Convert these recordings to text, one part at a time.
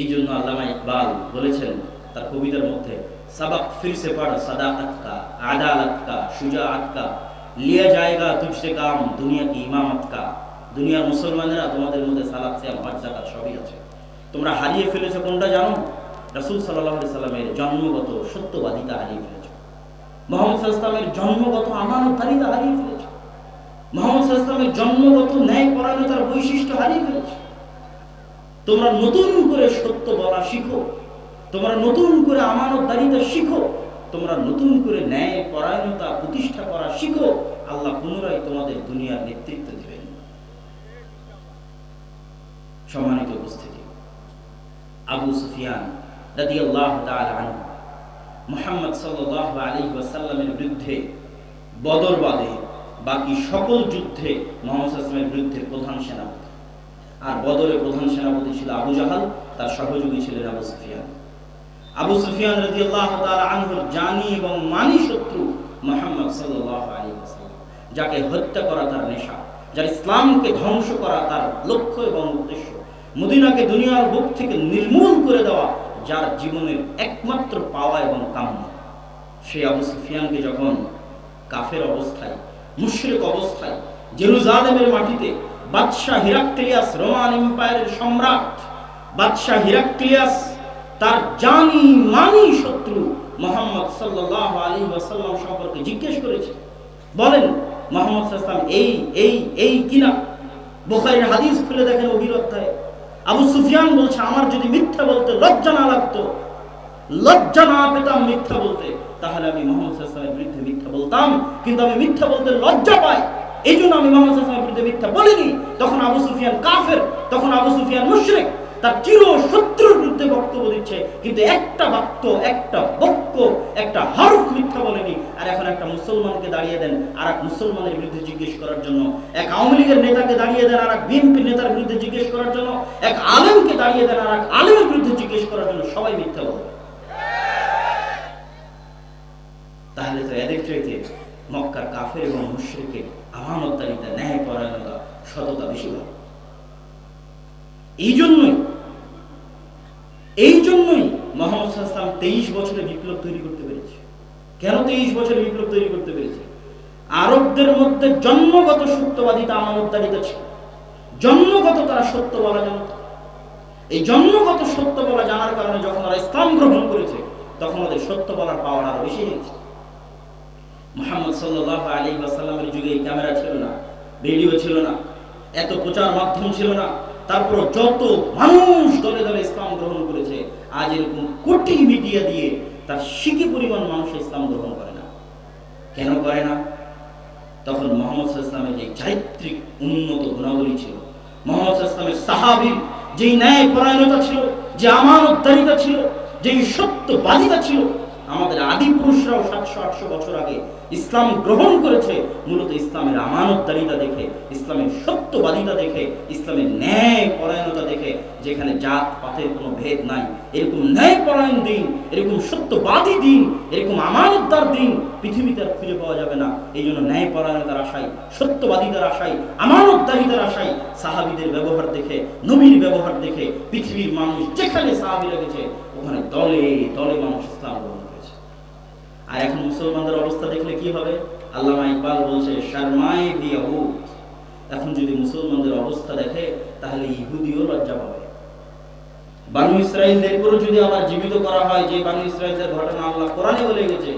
এই জন্য আল্লামা ইকবাল বলেছেন তার কবিতার মধ্যে, সাবাক ফিরসে পড় আতকা সুজা আতকা লিয়া জায়গা তুঝসে কাম, দুনিয়া কি ইমাম আতকা দুনিয়ার মুসলমানেরা তোমাদের মধ্যে সালাত, সিয়াম, হজ জাকাত সবই আছে। তোমরা হারিয়ে ফেলেছো কোনটা জানো? রাসুল সাল্লাহ সাল্লামের জন্মগত সত্যবাদিতা হারিয়ে ফেলেছো। মোহাম্মদ সাল্লামের জন্মগত আমানতারিতা হারিয়ে ফেলেছো। মোহাম্মদ সাল্লামের জন্মগত ন্যায় পরায়ণতার বৈশিষ্ট্য হারিয়ে ফেলেছে। তোমরা নতুন করে সত্য বলা শিখো, তোমরা নতুন করে আমানতদারিতা শিখো, তোমরা নতুন করে ন্যায় পরায়ণতা প্রতিষ্ঠা করা শিখো, আল্লাহ পুনরায় তোমাদের দুনিয়ার নেতৃত্ব দিবেন। সম্মানিত উপস্থিতি, আবু সুফিয়ান তাআলা আনহু, মুহাম্মদ সাল্লাল্লাহু আলাইহি ওয়াসাল্লামের বিরুদ্ধে বদরবাদে বাকি সকল যুদ্ধে মোহাম্মদ সাল্লামের বিরুদ্ধে প্রধান সেনাপতি আর বদরে প্রধান সেনাপতি ছিল আবু জাহাল, তার সহযোগী ছিলেন আবু সুফিয়ান। আবু সুফিয়ান আনহুর জানি এবং মানি শত্রু মুহাম্মদ যাকে হত্যা করা তার নেশা, যার ইসলামকে ধ্বংস করা তার লক্ষ্য এবং উদ্দেশ্য, মদিনাকে দুনিয়ার বুক থেকে নির্মূল করে দেওয়া যার জীবনের একমাত্র পাওয়া এবং কাম্য। সেই আবু সুফিয়ানকে যখন কাফের অবস্থায়, মুশরিক অবস্থায়, জেরুজালেমের মাটিতে বাদশাহ হিরাক্লিয়াস রোমান এম্পায়ারের সম্রাট। বাদশাহ হিরাক্লিয়াস তার জানি মানি শত্রু মোহাম্মদ সাল্লাল্লাহু আলাইহি ওয়াসাল্লাম সম্পর্কে জিজ্ঞেস করেছে। বলেন, মোহাম্মদ সাল্লাম এই এই এই কিনা বুখারীর হাদিস খুলে দেখেন অধ্যায়ে আবু সুফিয়ান বলছে, আমার যদি মিথ্যা বলতে লজ্জা না লাগতো, লজ্জা না পেতাম মিথ্যা বলতে, তাহলে আমি মোহাম্মদ সাল্লামের বিরুদ্ধে মিথ্যা বলতাম। কিন্তু আমি মিথ্যা বলতে লজ্জা পাই। এই জন্য আমি মোহাম্মদ সাল্লামের বিরুদ্ধে মিথ্যা বলিনি। তখন আবু সুফিয়ান কাফের, তখন আবু সুফিয়ান মুশরিক, তার চির শত্রুর বিরুদ্ধে বক্তব্য দিচ্ছে। কিন্তু একটা বাক্য, একটা বক্য, একটা হরফ মিথ্যা বলেনি। আর এখন একটা মুসলমানকে দাঁড়িয়ে দেন আর এক মুসলমানের বিরুদ্ধে জিজ্ঞেস করার জন্য। এক আওয়ামী লীগের নেতাকে দাঁড়িয়ে দেন আর এক বিএনপি নেতার বিরুদ্ধে জিজ্ঞেস করার জন্য। এক আলেমকে দাঁড়িয়ে দেন আর এক আলেমের বিরুদ্ধে জিজ্ঞেস করার জন্য। সবাই মিথ্যা বলে। তাহলে তো এদের চাইতে মক্কার কাফের এবং মুশ্রিকের আমানতদারিতা ন্যায় পরায়ণতা সততা বেশি ভালো এই জন্যই এই জন্যই মোহাম্মদ তেইশ বছরে বিপ্লব তৈরি করতে পেরেছে। কেন তেইশ বছরে বিপ্লব তৈরি করতে পেরেছে? আরবদের মধ্যে জন্মগত সত্যবাদিতা আমানতদারিতা ছিল। জন্মগত তারা সত্য বলা জানত। এই জন্মগত সত্য বলা জানার কারণে যখন ওরা ইসলাম গ্রহণ করেছে, তখন ওদের সত্য বলার পাওয়ার আরও বেশি হয়েছে। মোহাম্মদ সাল্লাহ আলী ওয়াসাল্লামের যুগে ক্যামেরা ছিল না, ভিডিও ছিল না, এত প্রচার মাধ্যম ছিল না, তারপর যত মানুষ দলে দলে ইসলাম গ্রহণ করেছে, আজ এরকম কোটি মিডিয়া দিয়ে তার শিখি পরিমাণ মানুষ ইসলাম গ্রহণ করে না। কেন করে না? তখন মোহাম্মদ ইসলামের যে চারিত্রিক উন্নত গুণাবলী ছিল, মোহাম্মদ ইসলামের সাহাবির যেই ন্যায় পরায়ণতা ছিল, যে আমানতদারিতা ছিল, যেই সত্যবাদিতা ছিল আমাদের আদি পুরুষরাও সাতশো, আটশো বছর আগে ইসলাম গ্রহণ করেছে, মূলত ইসলামের আমানতদারিতা দেখে, ইসলামের সত্যবাদিতা দেখে, ইসলামের ন্যায় পরায়ণতা দেখে, যেখানে জাত, পাতের কোনো ভেদ নাই। এরকম ন্যায় পরায়ণ দিন, এরকম সত্যবাদী দিন, এরকম আমানতদার দিন পৃথিবীতে আর খুঁজে পাওয়া যাবে না। এই জন্য ন্যায় পরায়ণতার আশায়, সত্যবাদিতার আশায়, আমানতদারিতার আশায় সাহাবিদের ব্যবহার দেখে, নবীর ব্যবহার দেখে পৃথিবীর মানুষ যেখানে সাহাবি রেখেছে, ওখানে দলে দলে মানুষ ইসলাম গ্রহণ এখন মুসলমানদের অবস্থা দেখলে কি হবে? আল্লামা ইকবাল বলছে, শর্মায় বিয়াহুদ এখন যদি মুসলমানদের অবস্থা দেখে, তাহলে ইহুদিও লজ্জা পাবে। বানু ইসরায়েলদের উপরও যদি আবার জীবিত করা হয়, যে বানু ইসরায়েলদের ঘটনা আল্লাহ কোরআনে বলে গেছে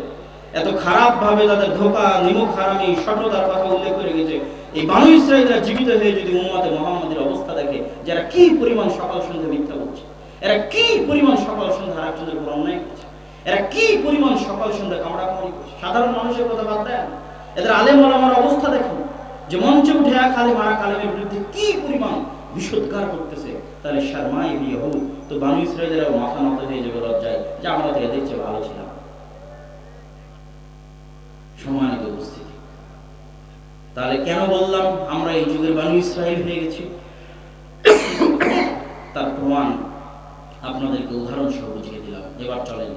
এত খারাপ ভাবে তাদের ধোকা নিমক হারামি সঠতার কথা উল্লেখ করে গেছে এই বানু ইসরায়েলরা জীবিত হয়ে যদি উম্মতে মোহাম্মদের অবস্থা দেখে যারা কি পরিমাণ সকাল সন্ধ্যা মিথ্যা বলছে, এরা কি পরিমাণ সকাল সন্ধ্যা উপর অন্যায় করছে এরা কি পরিমাণ সকাল সন্ধ্যা কামড়া কামড়ি করছে সাধারণ মানুষের কথা বাদ দেন। এদের আলেম আমার অবস্থা দেখুন। যে মঞ্চে উঠে এক আলেম আর এক আলেমের বিরুদ্ধে কি পরিমাণ বিষোদ্গার করতেছে, তাহলে শর্মাই বিয়ে হোক। তো বানু ইসরায়েলেরা মাথা নত হয়ে যাবে লজ্জায়, যে আমরা তো এদের চেয়ে ভালো ছিলাম। সম্মানিত উপস্থিতি। তাহলে কেন বললাম আমরা এই যুগের বানু ইসরায়েল হয়ে গেছি? তার প্রমাণ আপনাদেরকে উদাহরণ সহ বুঝিয়ে দিলাম। এবার চলেন।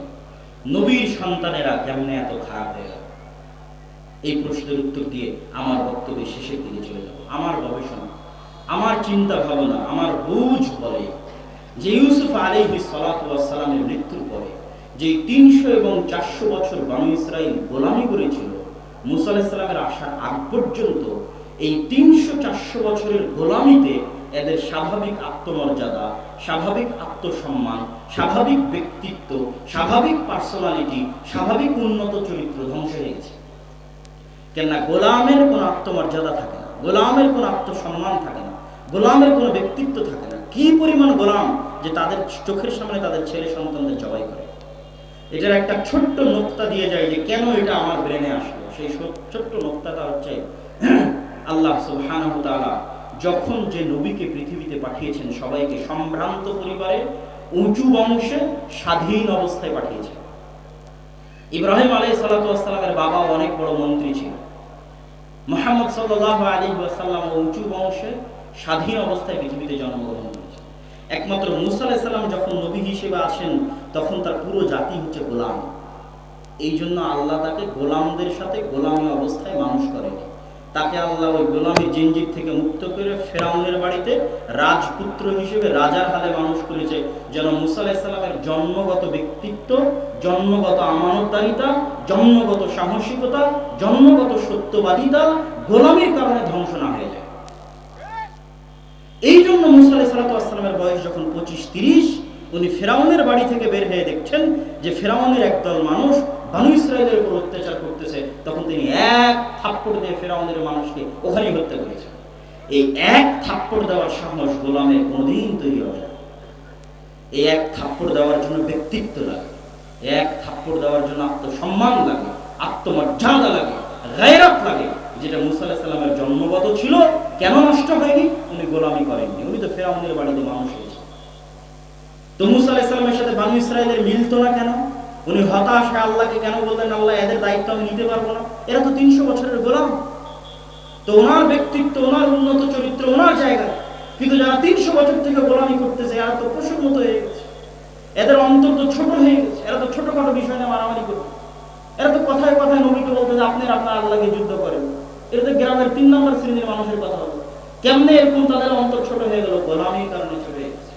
নবীর সন্তানেরা কেমনে এত খারাপ হয়ে গেল? এই প্রশ্নের উত্তর দিয়ে আমার বক্তব্যের শেষের দিকে চলে যাব। আমার গবেষণা, আমার চিন্তা ভাবনা আমার বুঝ বলে যে ইউসুফ আলাইহি সালামের মৃত্যুর পরে যে তিনশো এবং চারশো বছর বানু ইসরায়েল গোলামি করেছিল, মুসা আলাইসাল্লামের আসার আগ পর্যন্ত এই তিনশো চারশো বছরের গোলামিতে এদের স্বাভাবিক আত্মমর্যাদা, স্বাভাবিক আত্মসম্মান স্বাভাবিক ব্যক্তিত্ব, স্বাভাবিক পার্সোনালিটি স্বাভাবিক উন্নত চরিত্র ধ্বংস হয়ে গেছে। কেননা গোলামের কোনো আত্মমর্যাদা থাকে না, গোলামের কোনো আত্মসম্মান থাকে না, গোলামের কোনো ব্যক্তিত্ব থাকে না। কি পরিমাণ গোলাম যে তাদের চোখের সামনে তাদের ছেলে সন্তানদের জবাই করে? এটার একটা ছোট্ট নোক্তা দিয়ে যায় যে কেন এটা আমার ব্রেনে আসলো? সেই ছোট্ট নোক্তাটা হচ্ছে আল্লাহ সুবহানাহু তাআলা যখন যে নবীকে পৃথিবীতে পাঠিয়েছেন সবাইকে সম্ভ্রান্ত পরিবারে উঁচু বংশে স্বাধীন অবস্থায় পাঠিয়েছেন ইব্রাহিম আলাই সালাতামের বাবা অনেক বড় মন্ত্রী ছিল। মোহাম্মদ সাল্লাহ আলী ওয়াসাল্লাম উঁচু বংশে স্বাধীন অবস্থায় পৃথিবীতে জন্মগ্রহণ করেছেন একমাত্র মুসা যখন নবী হিসেবে আসেন, তখন তার পুরো জাতি হচ্ছে গোলাম। এই জন্য আল্লাহ তাকে গোলামদের সাথে গোলামী অবস্থায় মানুষ করেনি তাকে আল্লাহ ওই গোলামী জিনজির থেকে মুক্ত করে ফেরাউনের বাড়িতে রাজপুত্র হিসেবে রাজার হালে মানুষ করেছে যেন মুসা আলাইসাল্লামের জন্মগত ব্যক্তিত্ব, জন্মগত আমানতদারিতা, জন্মগত সাহসিকতা, জন্মগত সত্যবাদিতা গোলামীর কারণে ধ্বংস না হয়ে যায়। এই জন্য মুসা আলাইসাল্লামের বয়স যখন পঁচিশ তিরিশ, উনি ফেরাউনের বাড়ি থেকে বের হয়ে দেখছেন যে ফেরাউনের একদল মানুষ বানু ইসরায়েলের উপর অত্যাচার করতেছে। তখন তিনি এক থাপ্পড় দিয়ে ফেরাউনের মানুষকে ওখানেই হত্যা করেছেন। এই এক থাপ্পড় দেওয়ার সাহস গোলামের কোনোদিন তৈরি এই এক থাপ্পড় দেওয়ার জন্য ব্যক্তিত্ব লাগে। এক থাপ্পড় দেওয়ার জন্য আত্মসম্মান লাগে, আত্মমর্যাদা লাগে, গায়রাত লাগে। যেটা মুসা সাল্লামের জন্মগত ছিল, কেন নষ্ট হয়নি? উনি গোলামি করেননি। উনি তো ফেরাউনের বাড়িতে মানুষ হয়েছে তো মুসা আলাইসাল্লামের সাথে বানু ইসরায়েলের মিলতো না কেন? উনি হতাশ, আল্লাহকে কেন বললেন আল্লাহ, এদের দায়িত্ব আমি নিতে পারব না? এরা তো তিনশো বছরের গোলাম। তো ওনার ব্যক্তিত্ব, ওনার উন্নত চরিত্র, ওনার জায়গায় কিন্তু যারা তিনশো বছর থেকে গোলামি করতেছে, এরা তো পশুর মতো হয়ে গেছে। এদের অন্তর তো ছোট হয়ে গেছে, এরা তো ছোটখাটো বিষয় নিয়ে মারামারি করবে এরা তো কথায় কথায় নবীকে বলতে যে আপনি আপনার আল্লাহকে যুদ্ধ করেন। এটা তো গ্রামের তিন নম্বর শ্রেণির মানুষের কথা হলো কেমনে এরকম তাদের অন্তর ছোট হয়ে গেল? গোলামির কারণে ছোট হয়ে গেছে।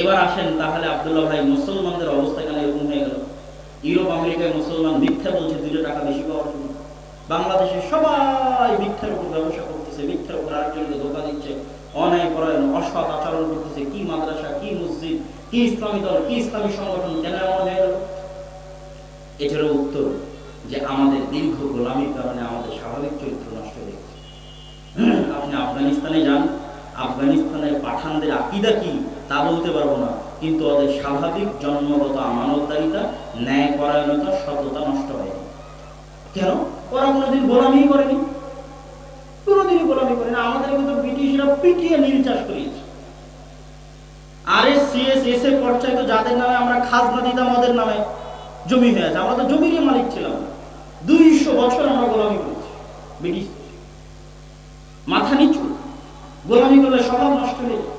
এবার আসেন তাহলে আবদুল্লাহ ভাই, মুসলমানদের অবস্থা কেন এরকম হয়ে গেল? ইউরোপ, আমেরিকায় মুসলমান মিথ্যা বলছে দুটো টাকা বেশি পাওয়ার জন্য। বাংলাদেশে সবাই মিথ্যার উপর ব্যবসা করতেছে, মিথ্যার উপর আরেকজনকে অসৎ আচরণ করতেছে কি মাদ্রাসা, কি মসজিদ, কি ইসলামী দল, কি ইসলামী সংগঠন কেন এমন উত্তর যে আমাদের দীর্ঘ গোলামির কারণে আমাদের স্বাভাবিক চরিত্র নষ্ট হয়ে গেছে। আপনি আফগানিস্তানে যান, আফগানিস্তানের পাঠানদের আকিদা কি তা বলতে পারব না, কিন্তু ওদের স্বাভাবিক জন্মগত আমানতদারিতা ন্যায় পরায়ণতা সততা নষ্ট হয়নি। কেন? ওরা কোনোদিন গোলামি করেনি। কোনোদিনই গোলামি করে না, আমাদের কিন্তু ব্রিটিশরা পিটিয়ে নীল চাষ করিয়েছে। আর এস সিএস এস এ পর্যায়ে তো যাদের নামে আমরা খাজনা দিতাম ওদের নামে, জমি হয়ে আছে আমরা তো জমিরই মালিক ছিলাম দুইশো বছর আমরা গোলামি করেছি, ব্রিটিশ। মাথা নিচু। গোলামি করলে স্বভাব নষ্ট হয়ে যায়।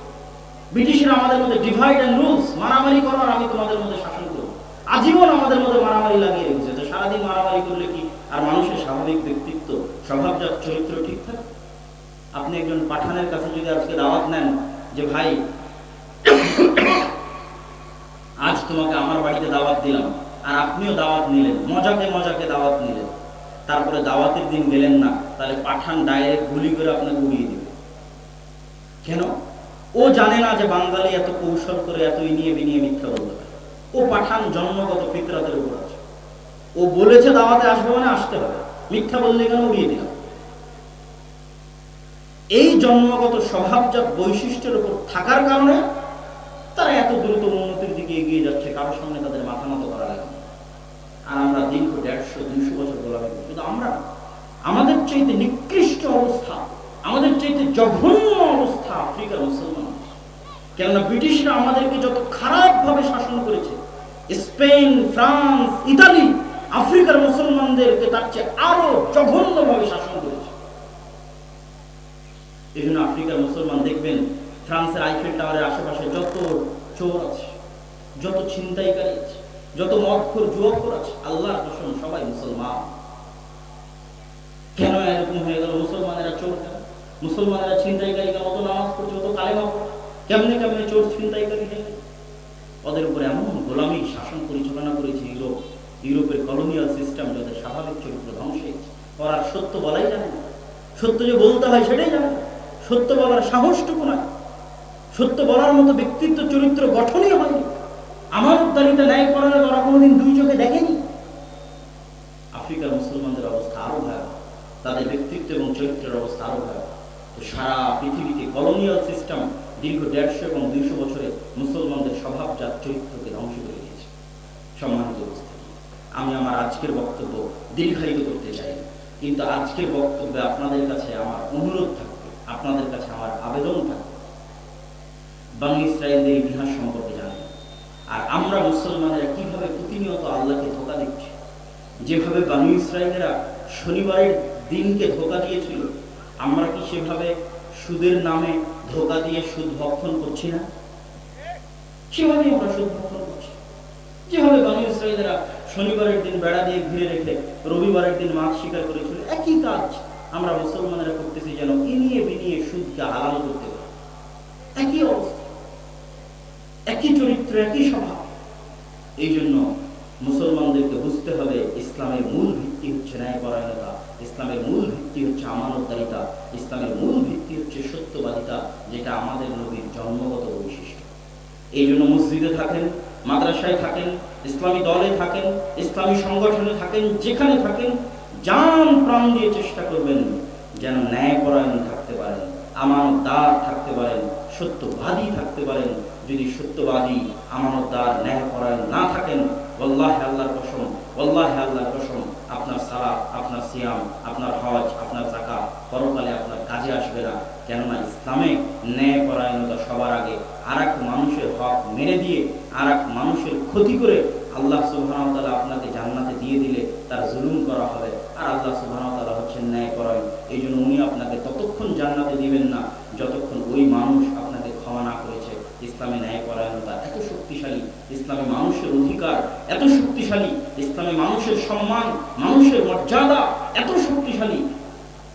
ব্রিটিশরা আমাদের মধ্যে ডিভাইড অ্যান্ড রুলস মারামারি করো আর আমি তোমাদের মধ্যে শাসন করব। আজীবন আমাদের মধ্যে মারামারি লাগিয়ে রেখেছে। যে সারাদিন মারামারি করলে কি আর মানুষের স্বাভাবিক ব্যক্তিত্ব স্বভাবজাত চরিত্র ঠিক থাকে? আপনি একজন পাঠানের কাছে যদি আজকে দাওয়াত নেন যে, ভাই, আজ তোমাকে আমার বাড়িতে দাওয়াত দিলাম। আর আপনিও দাওয়াত নিলেন, মজাকে মজাকে দাওয়াত নিলেন। তারপরে দাওয়াতের দিন গেলেন না, তাহলে পাঠান ডাইরেক্ট গুলি করে আপনাকে উড়িয়ে দিবে। কেন? ও জানে না যে বাঙালি এত কৌশল করে, এত ইনিয়ে বিনিয়ে মিথ্যা বলতে পারে। ও পাঠান জন্মগত ফিতরাতের উপর আছে। ও বলেছে দাওয়াতে আসবে মানে আসতে হবে। মিথ্যা বললে কেন উড়িয়ে দিলাম? এই জন্মগত স্বভাবজাত বৈশিষ্ট্যের উপর থাকার কারণে তারা এত দ্রুত উন্নতির দিকে এগিয়ে যাচ্ছে কারোর সামনে তাদের মাথা মতো করা লাগে আর আমরা দীর্ঘ দেড়শো, দুইশো বছর গোলামি করি। কিন্তু আমরা আমাদের চাইতে নিকৃষ্ট অবস্থা, আমাদের চাইতে জঘন্য অবস্থা আফ্রিকার মুসলমান কেননা ব্রিটিশরা আমাদেরকে যত খারাপভাবে শাসন করেছে, স্পেন, ফ্রান্স, ইতালি আফ্রিকার মুসলমানদেরকে তার চেয়ে আরও জঘন্যভাবে শাসন করেছে। এই আফ্রিকার মুসলমান দেখবেন, ফ্রান্সের আইফেল টাওয়ারের আশেপাশে যত চোর আছে, যত ছিনতাইকারী আছে, যত মদখোর যুবকর আছে, আল্লাহর কসম সবাই মুসলমান। কেন এরকম হয়ে গেল? মুসলমানেরা চোর কেন? মুসলমানেরা ছিনতাইকারী কেন অত নামাজ পড়ছে অত কালেমা কেমনে কেমনে চোর ছিনতাইকারী হয়ে ওদের উপরে এমন গোলামী, শাসন পরিচালনা করেছে ইউরোপ ইউরোপের কলোনিয়াল সিস্টেম যাদের স্বাভাবিক চরিত্র ধ্বংস ওরা সত্য বলাই জানে সত্য যে বলতে হয় সেটাই জানে সত্য বলার সাহসটুকু নাই। সত্য বলার মতো ব্যক্তিত্ব চরিত্র গঠনই হয়নি। আমার উদ্দারিতে ন্যায় করানো ওরা কোনোদিন দুই চোখে দেখেনি। আফ্রিকার মুসলমানদের অবস্থা আরও ভয়াবহ। তাদের ব্যক্তিত্ব এবং চরিত্রের অবস্থা আরও ভয়াবহ। তো সারা পৃথিবীতে কলোনিয়াল সিস্টেম দীর্ঘ দেড়শো এবং দুইশো বছরে মুসলমানদের স্বভাবজাত চরিত্রকে ধ্বংস করে দিয়েছে। উপস্থিতি আমি আমার আজকের বক্তব্য দীর্ঘায়িত করতে চাই। কিন্তু আজকের বক্তব্যে আপনাদের কাছে আমার অনুরোধ থাকবে, আপনাদের কাছে আমার আবেদন থাকবে। বাংলা ইসরায়েলদের ইতিহাস সম্পর্কে জানেন আর আমরা মুসলমানেরা কীভাবে প্রতিনিয়ত আল্লাহকে ধোকা দিচ্ছি, যেভাবে বানু ইসরায়েলেরা শনিবারের দিনকে ধোকা দিয়েছিল, আমরা কি সেভাবে সুদের নামে ধোকা দিয়ে সুদ ভক্ষণ করছি না? সেভাবে আমরা সুদ ভক্ষণ করছি? যেভাবে বানু ইসরায়েলেরা শনিবারের দিন বেড়া দিয়ে ঘিরে রেখে রবিবারের দিন মাছ শিকার করেছিল। একই কাজ আমরা মুসলমানেরা করতেছি যেন ইনিয়ে বিনিয়ে সুদকে হালাল করতে পারি। একই অবস্থা, একই চরিত্র, একই স্বভাব। এই জন্য মুসলমানদেরকে বুঝতে হবে ইসলামের মূল ভিত্তি হচ্ছে ন্যায়পরায়ণতা, ইসলামের মূল ভিত্তি হচ্ছে আমানতদারিতা, ইসলামের মূল ভিত্তি হচ্ছে সত্যবাদিতা, যেটা আমাদের নবীর জন্মগত বৈশিষ্ট্য। এই জন্য মসজিদে থাকেন, মাদ্রাসায় থাকেন ইসলামী দলে থাকেন, ইসলামী সংগঠনে থাকেন, যেখানে থাকেন, জান প্রাণ দিয়ে চেষ্টা করবেন যেন ন্যায়পরায়ণ থাকতে পারেন, আমানতদার থাকতে পারেন, সত্যবাদী থাকতে পারেন। যদি সত্যবাদী, আমানতদার, ন্যায়পরায়ণ না থাকেন ওল্লাহে আল্লাহর কসম ওল্লাহে আল্লাহর কসম, আপনার সালাত, আপনার সিয়াম, আপনার হজ, আপনার জাকাত পরকালে আপনার কাজে আসবে না। কেননা ইসলামে ন্যায়পরায়ণতা সবার আগে। আর এক মানুষের হক মেরে দিয়ে আর এক মানুষের ক্ষতি করে আল্লাহ সুবাহতালা আপনাকে জান্নাতে দিয়ে দিলে তার জুলুম করা হবে। আর আল্লাহ সুবাহতালা হচ্ছেন ন্যায়পরায়ণ। এই জন্য উনি আপনাকে ততক্ষণ জান্নাতে দিবেন না, যতক্ষণ ওই মানুষ আপনাকে ক্ষমা না করেছে। ইসলামে ন্যায়পরায়ণতা এত শক্তিশালী, ইসলামে মানুষের অধিকার এত শক্তিশালী, ইসলামে মানুষের সম্মান, মানুষের মর্যাদা এত শক্তিশালী।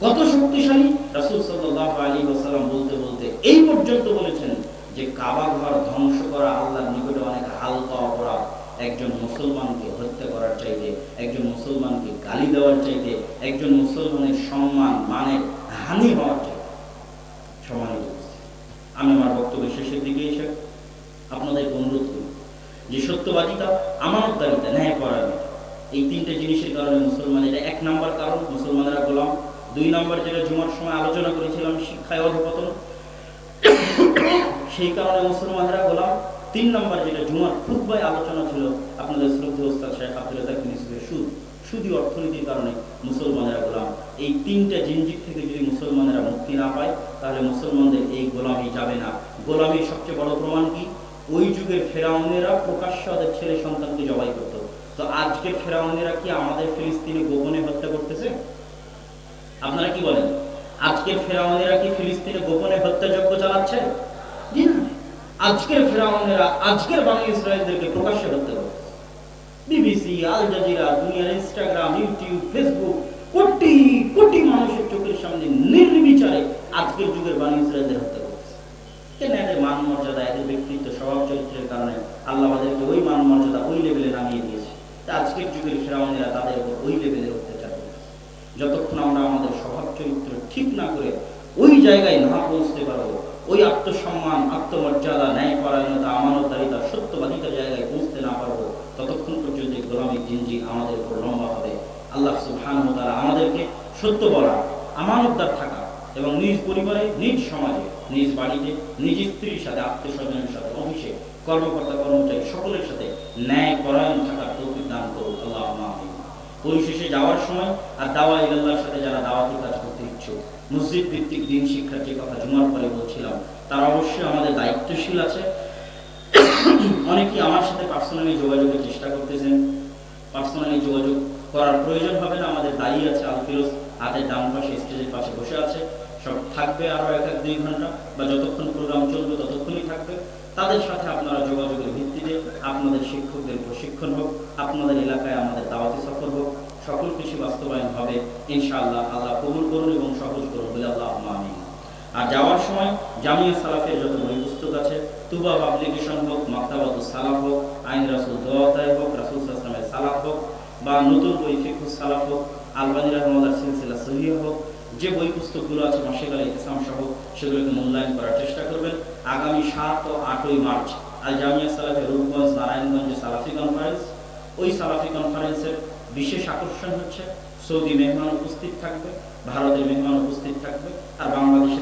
কত শক্তিশালী? রাসূল সাল্লাল্লাহু আলাইহি ওয়াসাল্লাম বলতে বলতে এই পর্যন্ত বলেছেন যে কাবা ঘর ধ্বংস করা আল্লাহর নিকটে অনেক হালকা অপরাধ। একজন মুসলমানকে হত্যা করার চাইতে, একজন মুসলমানকে গালি দেওয়ার চাইতে, একজন মুসলমানের সম্মান মানে হানি হওয়ার চাইতে। সম্মানিত আমি আমার বক্তব্য শেষের দিকে এসে আপনাদেরকে অনুরোধ করি যে সত্যবাদিতা, আমানতদারিতা, ন্যায়পরায়ণতা, এই তিনটে জিনিসের কারণে মুসলমান এটা এক নাম্বার কারণ, মুসলমানেরা গোলাম। দুই নাম্বার যেটা জুমার সময় আলোচনা করেছিলাম শিক্ষায় অধপতন সেই কারণে মুসলমানেরা গোলাম। তিন নাম্বার যেটা জুমার খুদ্বায় আলোচনা ছিল আপনাদের শ্রদ্ধা ওস্তাদ শেখ আব্দুল রাজাক সুদ, সুদি অর্থনীতির কারণে মুসলমানেরা গোলাম। এই তিনটা জিনজিক থেকে যদি মুসলমানেরা মুক্তি না পায়, তাহলে মুসলমানদের এই গোলামি যাবে না। গোলামির সবচেয়ে বড় প্রমাণ কি? ওই যুগের ফেরাউনেরা প্রকাশ্য ওদের ছেলে সন্তানকে জবাই করতো। তো আজকের ফেরাউনেরা কি আমাদের ফিলিস্তিনে গোপনে হত্যা করতেছে? আপনারা কি বলেন? আজকের ফেরাউনেরা কি ফিলিস্তিনে গোপনে হত্যাযজ্ঞ চালাচ্ছে? আজকের ফেরাউনেরা, আজকের বাংলা ইসরায়েলদেরকে বিবিসি, আল জাজিরা, দুনিয়ার Instagram, YouTube, Facebook, crore crore মানুষের চোখের সামনে নির্বিচারে আজকের যুগের ইসরায়েলদের হত্যা স্বভাব চরিত্রের কারণে আল্লাহ আমাদেরকে ওই মান মর্যাদা ওই লেভেলে নামিয়ে দিয়েছে। আজকের যুগের তাদের যতক্ষণ আমরা আমাদের স্বভাব চরিত্র ঠিক না করে ওই জায়গায় না পৌঁছতে পারব ওই আত্মসম্মান, আত্মমর্যাদা ন্যায়পরায়ণতা আমানতদারিতা সত্যবাদিতার জায়গায় পৌঁছতে না পারব, ততক্ষণ পর্যন্ত এই গোলামিক জিনজি আমাদের উপর লম্বা হবে। আল্লাহ সুবহানাহু ওয়া তাআলা আমাদেরকে সত্য বলা, আমানতদার থাকা এবং নিজ পরিবারে, নিজ সমাজে, নিজ বাড়িতে, নিজ স্ত্রীর সাথে আত্মীয় সাথে, অফিসে, কর্মকর্তা কর্মচারী সকলের সাথে ন্যায় পরায়ণ থাকার তৌফিক দান করুক আল্লাহ পরিশেষে যাওয়ার সময় আর দাওয়া ইল্লাহর সাথে যারা দাওয়াতি কাজ করতে ইচ্ছুক মসজিদ ভিত্তিক দিন শিক্ষার যে কথা জুমার পরে বলছিলাম, তারা অবশ্যই আমাদের দায়িত্বশীল আছে। অনেকেই আমার সাথে পার্সোনালি যোগাযোগের চেষ্টা করতেছেন। পার্সোনালি যোগাযোগ করার প্রয়োজন হবে না, আমাদের দায়ী আছে আল ফিরোজ, হাতের ডান পাশে, স্টেজের পাশে বসে আছে। সব থাকবে আরও এক এক দুই ঘণ্টা বা যতক্ষণ প্রোগ্রাম চলবে ততক্ষণই থাকবে। তাদের সাথে আপনারা যোগাযোগের ভিত্তিতে আপনাদের শিক্ষকদের প্রশিক্ষণ হোক, আপনাদের এলাকায় আমাদের দাওয়াতি সফর হোক, সকল কিছু বাস্তবায়ন হবে। ইনশাআল্লাহ, আল্লাহ কবুল করুন এবং সহজ আর যাওয়ার সময় জামিয়া সালাফের যত বই পুস্তক আছে, তুবা পাবলিকেশন হোক, মাক্তাবাত সালাফ হোক, আইন রাসুল দোয়াতায় হোক, রাসুল আসলামের সালাফ হোক, বা নতুন বই ফিকুস সালাফ হোক, আলবানী রহমাদার সিলসিলা সহিহ হোক, যে বই পুস্তকগুলো আছে মাসিক আলী ইসলাম সহ, সেগুলোকে মূল্যায়ন করার চেষ্টা করবেন আগামী সাত ও আটই মার্চ আল জামিয়া সালাফের রূপগঞ্জ নারায়ণগঞ্জে সালাফি কনফারেন্স ওই সালাফি কনফারেন্সের বিশেষ আকর্ষণ হচ্ছে সৌদি মেহমান উপস্থিত থাকবে। ভারতের মেহমান উপস্থিত থাকবে আর বাংলাদেশের